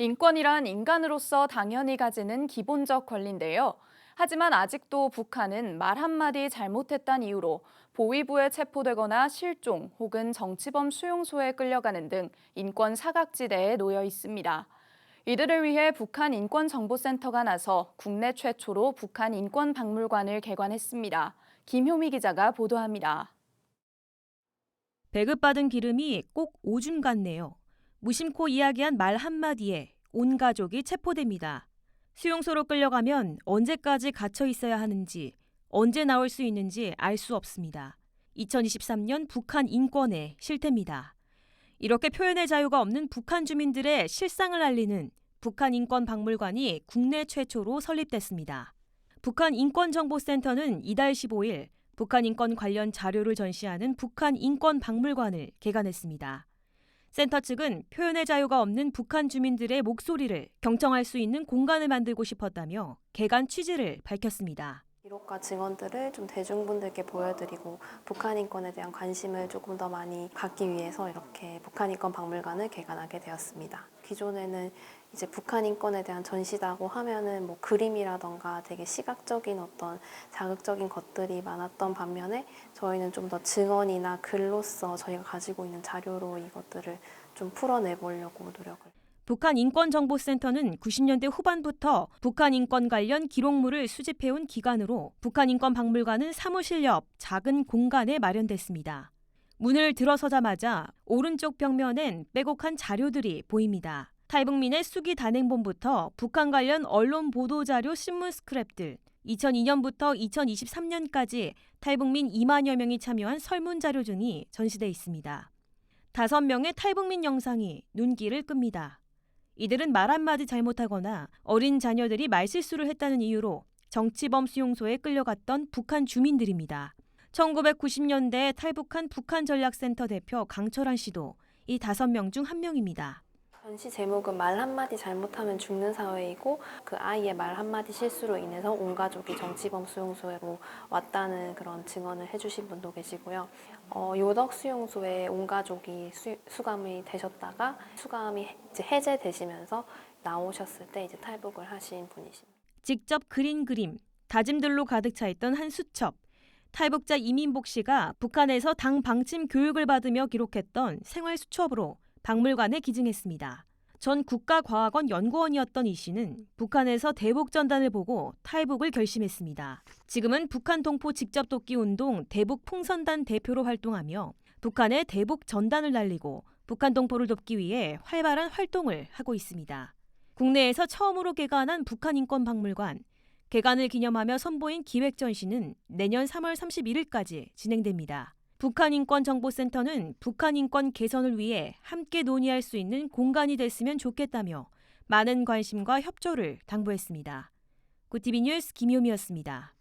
인권이란 인간으로서 당연히 가지는 기본적 권리인데요. 하지만 아직도 북한은 말 한마디 잘못했단 이유로 보위부에 체포되거나 실종 혹은 정치범 수용소에 끌려가는 등 인권 사각지대에 놓여 있습니다. 이들을 위해 북한 인권정보센터가 나서 국내 최초로 북한 인권박물관을 개관했습니다. 김효미 기자가 보도합니다. 배급받은 기름이 꼭 오줌 같네요. 무심코 이야기한 말 한마디에 온 가족이 체포됩니다. 수용소로 끌려가면 언제까지 갇혀 있어야 하는지, 언제 나올 수 있는지 알 수 없습니다. 2023년 북한 인권의 실태입니다. 이렇게 표현의 자유가 없는 북한 주민들의 실상을 알리는 북한 인권 박물관이 국내 최초로 설립됐습니다. 북한 인권정보센터는 이달 15일 북한 인권 관련 자료를 전시하는 북한 인권 박물관을 개관했습니다. 센터 측은 표현의 자유가 없는 북한 주민들의 목소리를 경청할 수 있는 공간을 만들고 싶었다며 개관 취지를 밝혔습니다. 기록과 증언들을 좀 대중분들께 보여드리고 북한 인권에 대한 관심을 조금 더 많이 갖기 위해서 이렇게 북한 인권 박물관을 개관하게 되었습니다. 기존에는 이제 북한 인권에 대한 전시다고 하면은 뭐 그림이라던가 되게 시각적인 어떤 자극적인 것들이 많았던 반면에 저희는 좀 더 증언이나 글로써 저희가 가지고 있는 자료로 이것들을 좀 풀어내 보려고 노력을 북한 인권정보센터는 90년대 후반부터 북한 인권 관련 기록물을 수집해온 기관으로 북한 인권 박물관은 사무실 옆 작은 공간에 마련됐습니다. 문을 들어서자마자 오른쪽 벽면엔 빼곡한 자료들이 보입니다. 탈북민의 수기 단행본부터 북한 관련 언론 보도 자료 신문 스크랩들, 2002년부터 2023년까지 탈북민 2만여 명이 참여한 설문 자료 등이 전시돼 있습니다. 다섯 명의 탈북민 영상이 눈길을 끕니다. 이들은 말 한마디 잘못하거나 어린 자녀들이 말실수를 했다는 이유로 정치범 수용소에 끌려갔던 북한 주민들입니다. 1990년대 탈북한 북한 전략센터 대표 강철환 씨도 이 다섯 명 중 한 명입니다. 전시 제목은 말 한마디 잘못하면 죽는 사회이고 그 아이의 말 한마디 실수로 인해서 온 가족이 정치범 수용소로 왔다는 그런 증언을 해주신 분도 계시고요. 어, 요덕 수용소에 온 가족이 수, 감이 되셨다가 수감이 이제 해제되시면서 나오셨을 때 이제 탈북을 하신 분이십니다. 직접 그린 그림, 다짐들로 가득 차 있던 한 수첩. 탈북자 이민복 씨가 북한에서 당 방침 교육을 받으며 기록했던 생활 수첩으로 박물관에 기증했습니다. 전 국가과학원 연구원이었던 이 씨는 북한에서 대북 전단을 보고 탈북을 결심했습니다. 지금은 북한 동포 직접 돕기 운동 대북 풍선단 대표로 활동하며 북한에 대북 전단을 날리고 북한 동포를 돕기 위해 활발한 활동을 하고 있습니다. 국내에서 처음으로 개관한 북한 인권 박물관 개관을 기념하며 선보인 기획 전시는 내년 3월 31일까지 진행됩니다. 북한 인권 정보센터는 북한 인권 개선을 위해 함께 논의할 수 있는 공간이 됐으면 좋겠다며 많은 관심과 협조를 당부했습니다. 구티비 뉴스 김효미였습니다.